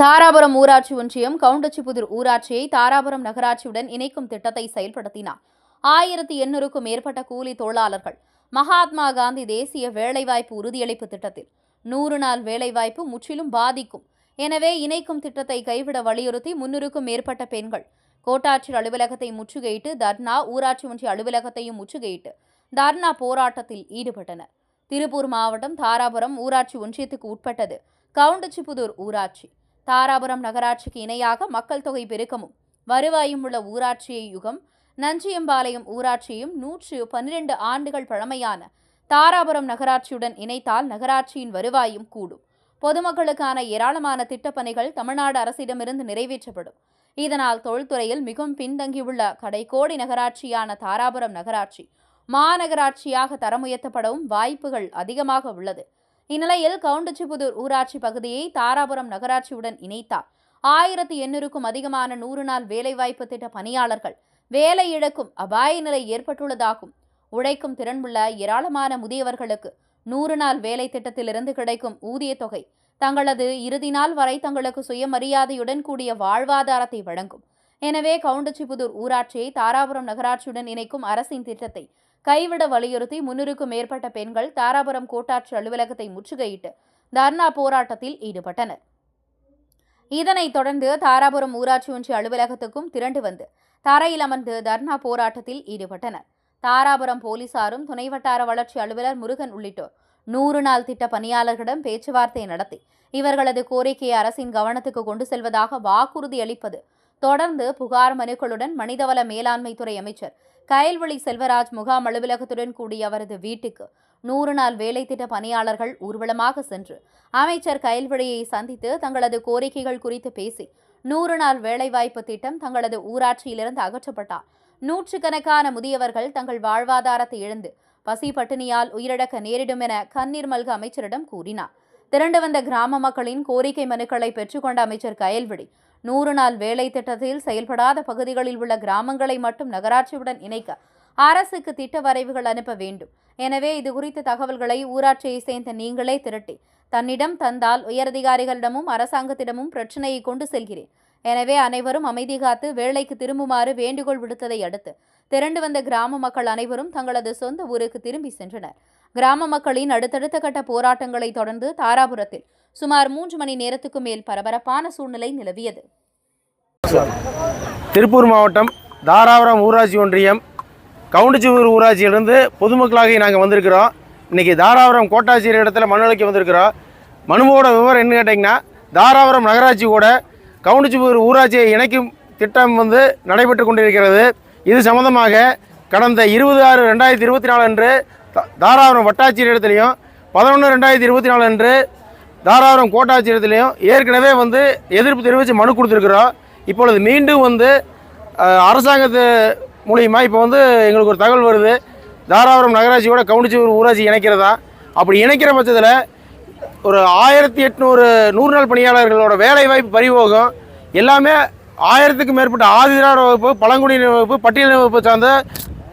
தாராபுரம் ஊராட்சி ஒன்றியம் கவுண்டச்சிபுதூர் ஊராட்சியை தாராபுரம் நகராட்சியுடன் இணைக்கும் திட்டத்தை செயல்படுத்தினார். ஆயிரத்தி எண்ணூறுக்கும் மேற்பட்ட கூலி தொழிலாளர்கள் மகாத்மா காந்தி தேசிய வேலைவாய்ப்பு உறுதியளிப்பு திட்டத்தில். நூறு நாள் வேலைவாய்ப்பு முற்றிலும் பாதிக்கும். எனவே இணைக்கும் திட்டத்தை கைவிட வலியுறுத்தி முன்னூறுக்கும் மேற்பட்ட பெண்கள் கோட்டாட்சியர் அலுவலகத்தை முற்றுகையிட்டு தர்ணா ஊராட்சி ஒன்றிய அலுவலகத்தையும் முற்றுகையிட்டு தர்ணா போராட்டத்தில் ஈடுபட்டனர். திருப்பூர் மாவட்டம் தாராபுரம் ஊராட்சி ஒன்றியத்துக்கு உட்பட்டது கவுண்டச்சிபுதூர் ஊராட்சி. தாராபுரம் நகராட்சிக்கு இணையாக மக்கள் தொகை பெருக்கமும் வருவாயும் உள்ள ஊராட்சியை யுகம் நஞ்சியம்பாளையம் ஊராட்சியும் நூற்று பன்னிரண்டு ஆண்டுகள் பழமையான தாராபுரம் நகராட்சியுடன் இணைத்தால் நகராட்சியின் வருவாயும் கூடும். பொதுமக்களுக்கான ஏராளமான திட்டப்பணிகள் தமிழ்நாடு அரசிடமிருந்து நிறைவேற்றப்படும். இதனால் தொழில்துறையில் மிகவும் பின்தங்கியுள்ள கடைக்கோடி நகராட்சியான தாராபுரம் நகராட்சி மாநகராட்சியாக தரமுயர்த்தப்படவும் வாய்ப்புகள் அதிகமாக உள்ளது. இந்நிலையில் கவுண்டச்சிபுதூர் ஊராட்சி பகுதியை தாராபுரம் நகராட்சியுடன் இணைத்தார். ஆயிரத்தி எண்ணூறுக்கும் அதிகமான நூறு நாள் வேலைவாய்ப்பு திட்ட பணியாளர்கள் வேலை இழக்கும் அபாய நிலை ஏற்பட்டுள்ளதாகும். உழைக்கும் திறனுள்ள ஏராளமான முதியவர்களுக்கு நூறு நாள் வேலை திட்டத்திலிருந்து கிடைக்கும் ஊதியத் தொகை தங்களது இறுதி நாள் வரை தங்களுக்கு சுயமரியாதையுடன் கூடிய வாழ்வாதாரத்தை வழங்கும். எனவே கவுண்டச்சிபுதூர் ஊராட்சியை தாராபுரம் நகராட்சியுடன் இணைக்கும் அரசின் திட்டத்தை கைவிட வலியுறுத்தி முன்னூறுக்கும் மேற்பட்ட பெண்கள் தாராபுரம் கோட்டாட்சி அலுவலகத்தை முற்றுகையிட்டு தர்ணா போராட்டத்தில் ஈடுபட்டனர். இதனைத் தொடர்ந்து தாராபுரம் ஊராட்சி ஒன்றிய அலுவலகத்துக்கும் திரண்டு வந்து தரையில் அமர்ந்து தர்ணா போராட்டத்தில் ஈடுபட்டனர். தாராபுரம் போலீசாரும் துணை வட்டார வளர்ச்சி அலுவலர் முருகன் உள்ளிட்டோர் நூறு நாள் திட்ட பணியாளர்களிடம் பேச்சுவார்த்தை நடத்தி இவர்களது கோரிக்கையை அரசின் கவனத்துக்கு கொண்டு செல்வதாக வாக்குறுதி அளிப்பது தொடர்ந்து புகார் மனுக்களுடன் மனிதவள மேலாண்மைத்துறை அமைச்சர் கயல்வழி செல்வராஜ் முகாம் அலுவலகத்துடன் கூடிய அவரது வீட்டுக்கு நூறு நாள் வேலை திட்ட பணியாளர்கள் ஊர்வலமாக சென்று அமைச்சர் கயல்வழியை சந்தித்து தங்களது கோரிக்கைகள் குறித்து பேசி நூறு நாள் வேலைவாய்ப்பு திட்டம் தங்களது ஊராட்சியிலிருந்து அகற்றப்பட்டார். நூற்றுக்கணக்கான முதியவர்கள் தங்கள் வாழ்வாதாரத்தை இழந்து பசி பட்டினியால் உயிரிழக்க நேரிடும் என கண்ணீர் மல்க அமைச்சரிடம் கூறினார். திரண்டு வந்த கிராம மக்களின் கோரிக்கை மனுக்களை பெற்றுக்கொண்ட அமைச்சர் கயல்விழி நூறு நாள் வேலை திட்டத்தில் செயல்படாத பகுதிகளில் உள்ள கிராமங்களை மட்டும் நகராட்சியுடன் இணைக்க அரசுக்கு திட்ட வரைவுகள் அனுப்ப வேண்டும். எனவே இது குறித்த தகவல்களை ஊராட்சியை சேர்ந்த நீங்களே திரட்டி தன்னிடம் தந்தால் உயரதிகாரிகளிடமும் அரசாங்கத்திடமும் பிரச்சனையை கொண்டு செல்கிறேன். எனவே அனைவரும் அமைதி காத்து வேலைக்கு திரும்புமாறு வேண்டுகோள் விடுத்ததை அடுத்து திரண்டு வந்த கிராம மக்கள் அனைவரும் தங்களது சொந்த ஊருக்கு திரும்பி சென்றனர். கிராம மக்களின் அடுத்தடுத்த கட்ட போராட்டங்களை தொடர்ந்து தாராபுரத்தில் சுமார் மூன்று மணி நேரத்துக்கு மேல் பரபரப்பான சூழ்நிலை நிலவியது. திருப்பூர் மாவட்டம் தாராபுரம் ஊராட்சி ஒன்றியம் கவுண்டச்சிபூர் ஊராட்சியிலிருந்து பொதுமக்களாக நாங்கள் வந்திருக்கிறோம். இன்றைக்கி தாராபுரம் கோட்டாட்சியர் இடத்துல மனு வந்திருக்கிறோம். மனுவோட விவரம் என்ன கேட்டிங்கன்னா தாராபுரம் நகராட்சி கூட கவுண்டச்சிபூர் ஊராட்சியை இணைக்கும் திட்டம் வந்து நடைபெற்று கொண்டிருக்கிறது. இது சம்பந்தமாக கடந்த இருபது ஆறு ரெண்டாயிரத்தி இருபத்தி நாலு அன்று தாராபுரம் வட்டாட்சியர் இடத்துலையும் பதினொன்று ரெண்டாயிரத்தி இருபத்தி நாலு அன்று தாராபுரம் கோட்டாட்சியரிடத்துலையும் ஏற்கனவே வந்து எதிர்ப்பு தெரிவித்து மனு கொடுத்துருக்குறோம். இப்பொழுது மீண்டும் வந்து அரசாங்கத்து மூலியமாக இப்போ வந்து எங்களுக்கு ஒரு தகவல் வருது. தாராபுரம் நகராட்சியோட ஒரு ஊராட்சி இணைக்கிறதா? அப்படி இணைக்கிற பட்சத்தில் ஒரு ஆயிரத்தி எட்நூறு நூறு நாள் பணியாளர்களோட வேலைவாய்ப்பு பரிவோகம் எல்லாமே ஆயிரத்துக்கும் மேற்பட்ட ஆதிதிராவிட வகுப்பு பழங்குடியின வகுப்பு பட்டியலின வகுப்பு சார்ந்த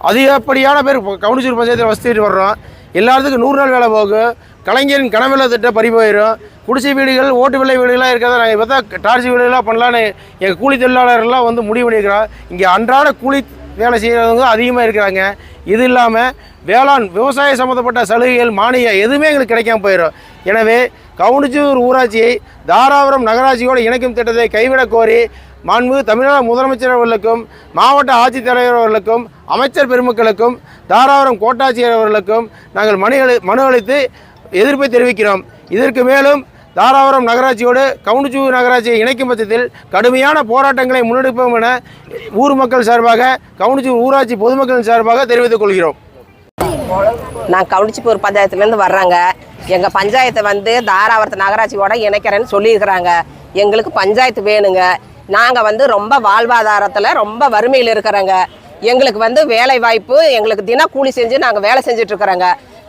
அதிகப்படியான பேர் கவுனிச்சூர் பஞ்சாயத்தில் வசித்துட்டு வர்றோம். எல்லாத்துக்கும் நூறு நாள் வேலை போகும் கலைஞரின் கனவில்ல திட்டம் பறி போயிடும் குடிசை வீடுகள் ஓட்டு விலை வீடுகளாக இருக்கிறத நாங்கள் இப்போ தான் டார்ச்சி வீடுகளாக பண்ணலான்னு எங்கள் கூலி தொழிலாளர்கள்லாம் வந்து முடிவு பண்ணியிருக்கிறோம் இங்கே அன்றாட கூலி வேலை செய்கிறவங்க அதிகமாக இருக்கிறாங்க. இது இல்லாமல் வேளாண் விவசாய சம்மந்தப்பட்ட சலுகைகள் மானியம் எதுவுமே எங்களுக்கு கிடைக்காம போயிடும். எனவே கவுனிச்சூர் ஊராட்சியை தாராபுரம் நகராட்சியோடு இணைக்கும் திட்டத்தை கைவிடக் கோரி மாண்பு தமிழக முதலமைச்சர் அவர்களுக்கும் மாவட்ட ஆட்சித்தலைவர் அவர்களுக்கும் அமைச்சர் பெருமக்களுக்கும் தாராபுரம் கோட்டாட்சியர் அவர்களுக்கும் நாங்கள் மனு அளி மனு அளித்து எதிர்ப்பை தெரிவிக்கிறோம். இதற்கு மேலும் தாராபுரம் நகராட்சியோடு கவுண்டிச்சூர் நகராட்சியை இணைக்கும் பட்சத்தில் கடுமையான போராட்டங்களை முன்னெடுப்போம் என ஊர் மக்கள் சார்பாக கவுண்டிச்சூர் ஊராட்சி பொதுமக்கள் சார்பாக தெரிவித்துக் கொள்கிறோம். நான் கவுண்டிச்சிப்பூர் பஞ்சாயத்துலேருந்து வர்றாங்க. எங்கள் பஞ்சாயத்தை வந்து தாராபுரத்து நகராட்சியோட இணைக்கிறேன்னு சொல்லியிருக்கிறாங்க. எங்களுக்கு பஞ்சாயத்து வேணுங்க. நாங்கள் வந்து ரொம்ப வாழ்வாதாரத்தில் ரொம்ப வறுமையில் இருக்கிறோங்க. எங்களுக்கு வந்து வேலை வாய்ப்பு எங்களுக்கு தினக்கூலி செஞ்சு நாங்கள் வேலை செஞ்சுட்டு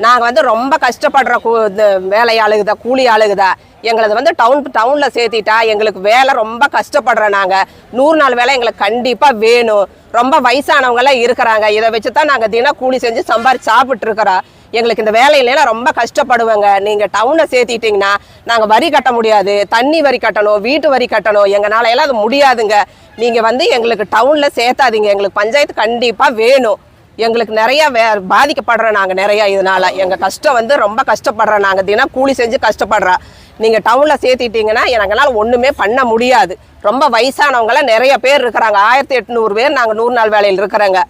நாங்கள் வந்து ரொம்ப கஷ்டப்படுற கூ இந்த வேலை ஆளுகுதா கூலி ஆளுகுதா எங்களது வந்து டவுன் டவுனில் சேர்த்திட்டா எங்களுக்கு வேலை ரொம்ப கஷ்டப்படுறோம் நாங்கள் நூறு நாள் வேலை எங்களுக்கு கண்டிப்பாக வேணும். ரொம்ப வயசானவங்கெல்லாம் இருக்கிறாங்க. இதை வச்சு தான் நாங்கள் தினம் கூலி செஞ்சு சம்பாரிச்சு சாப்பிட்டு இருக்கிறோம் எங்களுக்கு இந்த வேலையிலாம் ரொம்ப கஷ்டப்படுவேங்க. நீங்கள் டவுனில் சேர்த்திட்டிங்கன்னா நாங்கள் வரி கட்ட முடியாது. தண்ணி வரி கட்டணும் வீட்டு வரி கட்டணும். எங்களால எல்லாம் அது முடியாதுங்க. நீங்கள் வந்து எங்களுக்கு டவுனில் சேர்த்தாதீங்க. எங்களுக்கு பஞ்சாயத்து கண்டிப்பாக வேணும். எங்களுக்கு நிறைய வே பாதிக்கப்படுறோம் நாங்கள் நிறைய இதனால. எங்கள் கஷ்டம் வந்து ரொம்ப கஷ்டப்படுறோம் நாங்கள் தினம் கூலி செஞ்சு கஷ்டப்படுறோம் நீங்கள் டவுனில் சேர்த்திட்டீங்கன்னா எங்களால் ஒன்றுமே பண்ண முடியாது. ரொம்ப வயசானவங்களாம் நிறைய பேர் இருக்கிறாங்க. ஆயிரத்தி எட்நூறு பேர் நாங்கள் நூறு நாள் வேலையில் இருக்கிறோங்க.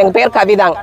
எங்கள் பேர் கவிதாங்க.